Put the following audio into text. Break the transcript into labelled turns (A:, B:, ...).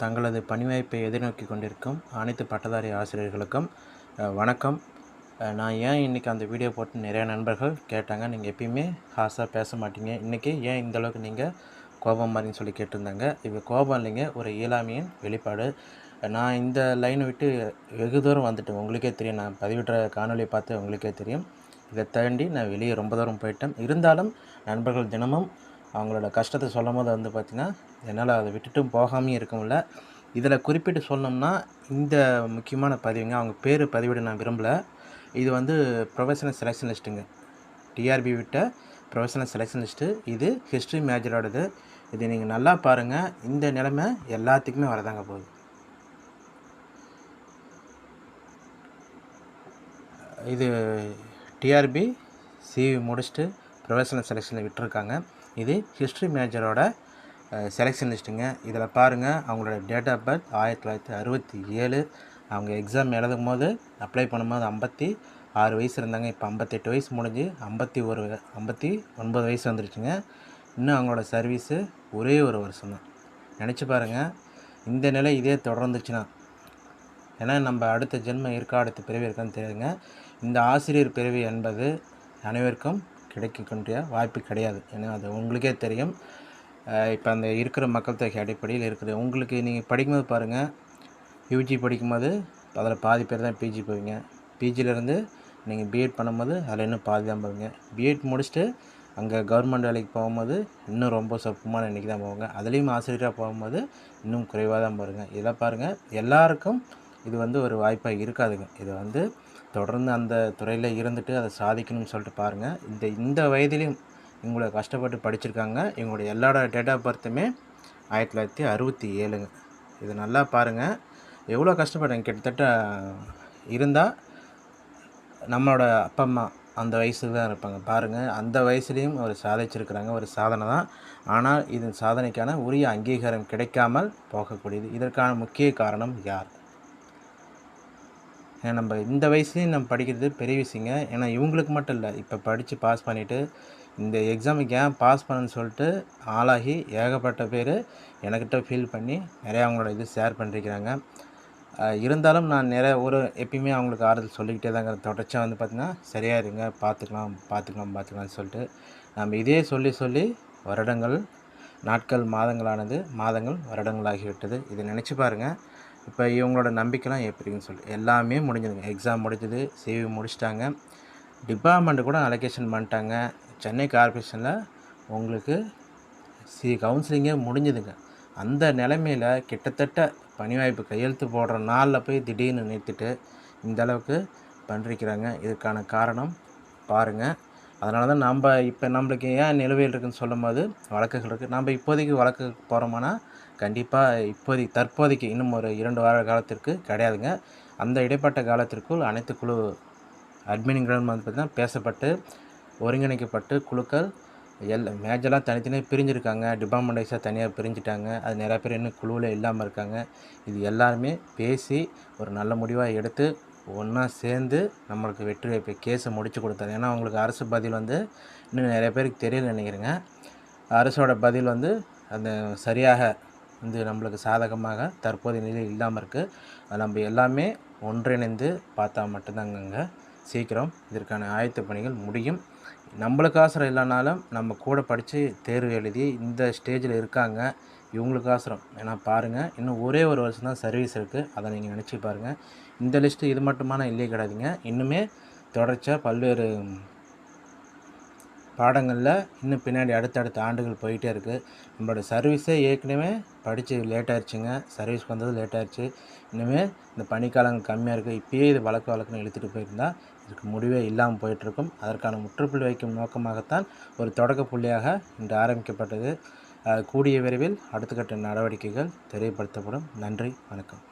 A: தங்களது பணிவாய்ப்பை எதிர்நோக்கி கொண்டிருக்கும் அனைத்து பட்டதாரி ஆசிரியர்களுக்கும் வணக்கம். நான் ஏன் இன்றைக்கி அந்த வீடியோ போட்டு நிறைய நண்பர்கள் கேட்டாங்க. நீங்கள் எப்பயுமே ஹாஸாக பேச மாட்டீங்க. இன்றைக்கி ஏன் இந்தளவுக்கு நீங்கள் கோபம் மாதிரின்னு சொல்லி கேட்டிருந்தாங்க. இது கோபம் இல்லைங்க ஒரு இயலாமையின் வெளிப்பாடு. நான் இந்த லைனை விட்டு வெகு தூரம் வந்துட்டேன். உங்களுக்கே தெரியும். நான் பதிவிடுற காணொலியை பார்த்து உங்களுக்கே தெரியும். இதை தாண்டி நான் வெளியே ரொம்ப தூரம் போயிட்டேன். இருந்தாலும் நண்பர்கள் தினமும் அவங்களோட கஷ்டத்தை சொல்லும் போது வந்து பார்த்திங்கன்னா என்னால் அதை விட்டுட்டும் போகாமையும் இருக்க முடியல. இதில் குறிப்பிட்டு சொல்லணும்னா இந்த முக்கியமான பதிவுங்க அவங்க பேர் பதிவிட நான் விரும்பலை. இது வந்து ப்ரொஃபஷனல் செலெக்ஷன் லிஸ்ட்டுங்க டிஆர்பி விட்ட ப்ரொஃபஷனல் செலெக்ஷன் லிஸ்ட்டு இது ஹிஸ்ட்ரி மேஜரோடது இது நீங்கள் நல்லா பாருங்கள் இந்த நிலைமை எல்லாத்துக்குமே வரதாங்க போகுது. இது டிஆர்பி சிவி முடிச்சுட்டு ப்ரொஃபஷனல் செலெக்ஷனில் விட்டுருக்காங்க. இது ஹிஸ்ட்ரி மேஜரோட செலெக்ஷன் லிஸ்ட்டுங்க இதில் பாருங்கள் அவங்களோட டேட் ஆஃப் பர்த் ஆயிரத்தி தொள்ளாயிரத்தி அறுபத்தி ஏழு. அவங்க எக்ஸாம் எழுதும் போது அப்ளை பண்ணும்போது ஐம்பத்தி ஆறு வயசு இருந்தாங்க. இப்போ ஐம்பத்தெட்டு வயசு முடிஞ்சு ஐம்பத்தி ஒரு ஐம்பத்தி ஒன்பது வயசு வந்துருச்சுங்க. இன்னும் அவங்களோட சர்வீஸு ஒரே ஒரு வருஷம் தான். நினச்சி பாருங்கள் இந்த நிலை இதே தொடர்ந்துச்சுன்னா ஏன்னா நம்ம அடுத்த ஜென்மம் இருக்கா அடுத்த பிறவி இருக்கான்னு தெரியுதுங்க. இந்த ஆசிரியர் பிறவி என்பது அனைவருக்கும் கிடைக்கக்கூடிய வாய்ப்பு கிடையாது. ஏன்னா அது உங்களுக்கே தெரியும். இப்போ அந்த இருக்கிற மக்கள் தொகை அடிப்படையில் இருக்குது. உங்களுக்கு நீங்கள் படிக்கும்போது பாருங்கள் யூஜி படிக்கும்போது அதில் பாதி பேர் தான் பிஜி போவீங்க. பிஜிலேருந்து நீங்கள் பிஎட் பண்ணும்போது அதில் இன்னும் பாதி தான் போவீங்க. பிஎட் முடிச்சுட்டு அங்கே கவர்மெண்ட் வேலைக்கு போகும்போது இன்னும் ரொம்ப சொற்பமான இன்றைக்கி தான் போவாங்க. அதுலேயும் ஆசிரியராக போகும்போது இன்னும் குறைவாக தான் போகிறீங்க இதெல்லாம் பாருங்கள் எல்லாருக்கும் இது வந்து ஒரு வாய்ப்பாக இருக்காதுங்க. இது வந்து தொடர்ந்து அந்த துறையில் இருந்துட்டு அதை சாதிக்கணும்னு சொல்லிட்டு பாருங்கள் இந்த இந்த வயதிலையும் இவங்களை கஷ்டப்பட்டு படிச்சிருக்காங்க. இவங்களுடைய எல்லாரோட டேட் ஆஃப் பர்த்துமே ஆயிரத்தி தொள்ளாயிரத்தி அறுபத்தி ஏழுங்க. இது நல்லா பாருங்கள் எவ்வளோ கஷ்டப்பட்டாங்க கிட்டத்தட்ட இருந்தால் நம்மளோட அப்பா அம்மா அந்த வயசுக்கு தான் இருப்பாங்க. பாருங்கள் அந்த வயசுலேயும் ஒரு சாதிச்சிருக்கிறாங்க. ஒரு சாதனை தான். ஆனால் இது சாதனைக்கான உரிய அங்கீகாரம் கிடைக்காமல் போகக்கூடியது. இதற்கான முக்கிய காரணம் யார்? ஏன்னா நம்ம இந்த வயசுலேயும் நம்ம படிக்கிறது பெரிய விஷயங்க. ஏன்னா இவங்களுக்கு மட்டும் இல்லை இப்போ படித்து பாஸ் பண்ணிவிட்டு இந்த எக்ஸாமுக்கு ஏன் பாஸ் பண்ணணும்னு சொல்லிட்டு ஆளாகி ஏகப்பட்ட பேர் எனக்கிட்ட ஃபீல் பண்ணி நிறையா அவங்களோட இது ஷேர் பண்ணிருக்கிறாங்க. இருந்தாலும் நான் நிறைய ஒரு எப்பயுமே அவங்களுக்கு ஆறுதல் சொல்லிக்கிட்டே தாங்க தொடர்ச்சியாக வந்து பார்த்திங்கன்னா சரியாக இருங்க பார்த்துக்கலாம் பார்த்துக்கலாம் பார்த்துக்கலாம்னு சொல்லிட்டு நம்ம இதே சொல்லி சொல்லி வருடங்கள் நாட்கள் மாதங்களானது மாதங்கள் வருடங்களாகிவிட்டது இதை நினச்சி பாருங்கள் இப்போ இவங்களோட நம்பிக்கைலாம் எப்படின்னு சொல்லி. எல்லாமே முடிஞ்சதுங்க. எக்ஸாம் முடிஞ்சது சிவி முடிச்சிட்டாங்க. டிபார்ட்மெண்ட்டு கூட அலோகேஷன் பண்ணிட்டாங்க. சென்னை கார்பரேஷனில் உங்களுக்கு சி கவுன்சிலிங்கே முடிஞ்சுதுங்க. அந்த நிலைமையில் கிட்டத்தட்ட பணிவாய்ப்பு கையெழுத்து போடுற நாளில் போய் திடீர்னு நிறுத்திட்டு இந்த அளவுக்கு பண்ணிருக்கிறாங்க இதுக்கான காரணம் பாருங்கள் அதனால தான் நம்ம இப்போ நம்மளுக்கு ஏன் நிலுவையில் இருக்குன்னு சொல்லும் போது வழக்குகள் இருக்குது. நம்ம இப்போதைக்கு வழக்கு போகிறோமானா கண்டிப்பாக இப்போதைக்கு தற்போதைக்கு இன்னும் ஒரு இரண்டு வார காலத்திற்கு கிடையாதுங்க. அந்த இடைப்பட்ட காலத்திற்குள் அனைத்து குழு அட்மின்களும் வந்து பார்த்திங்கன்னா பேசப்பட்டு ஒருங்கிணைக்கப்பட்டு குழுக்கள் எல் மேஜெல்லாம் தனித்தனியாக பிரிஞ்சிருக்காங்க. டிபார்ட்மெண்ட் வைஸாக தனியாக பிரிஞ்சுட்டாங்க. அது நிறையா பேர் இன்னும் குழுவில் இல்லாமல் இருக்காங்க. இது எல்லாருமே பேசி ஒரு நல்ல முடிவாக எடுத்து ஒன்றா சேர்ந்து நம்மளுக்கு வெற்றி வாய்ப்பு கேஸை முடித்து கொடுத்தாரு. ஏன்னா அவங்களுக்கு அரசு பதில் வந்து இன்னும் நிறைய பேருக்கு தெரியல நினைக்கிறேங்க. அரசோட பதில் வந்து அந்த சரியாக வந்து நம்மளுக்கு சாதகமாக தற்போதைய நிலையில் இல்லாமல் இருக்குது அது நம்ம எல்லாமே ஒன்றிணைந்து பார்த்தா மட்டும்தாங்கங்க. சீக்கிரம் இதற்கான ஆயத்த பணிகள் முடியும். நம்மளுக்கு ஆசிரம் இல்லைனாலும் நம்ம கூட படித்து தேர்வு எழுதி இந்த ஸ்டேஜில் இருக்காங்க. இவங்களுக்கு ஆசிரம் ஏன்னா பாருங்கள் இன்னும் ஒரே ஒரு வருஷம் தான் சர்வீஸ் இருக்குது அதை நீங்கள் நினச்சி பாருங்கள் இந்த லிஸ்ட்டு இது மட்டுமான இல்லையே கிடையாதுங்க. இன்னுமே தொடர்ச்சியாக பல்வேறு பாடங்களில் இன்னும் பின்னாடி அடுத்தடுத்த ஆண்டுகள் போயிட்டே இருக்குது நம்மளோட சர்வீஸே ஏற்கனவே படித்து லேட் ஆயிடுச்சுங்க சர்வீஸ்க்கு வந்தது லேட் ஆயிடுச்சு இன்னுமே இந்த பனிக்காலங்கள் கம்மியாக இருக்குது இப்பயே இது வழக்கு வழக்குன்னு இழுத்துட்டு போயிருந்தால் இதுக்கு முடிவே இல்லாமல் போயிட்டுருக்கும் அதற்கான முற்றுப்புள்ளி வைக்கும் நோக்கமாகத்தான் ஒரு தொடக்க புள்ளியாக இன்று ஆரம்பிக்கப்பட்டது. கூடிய விரைவில் அடுத்த கட்ட நடவடிக்கைகள் தெரியப்படுத்தப்படும். நன்றி வணக்கம்.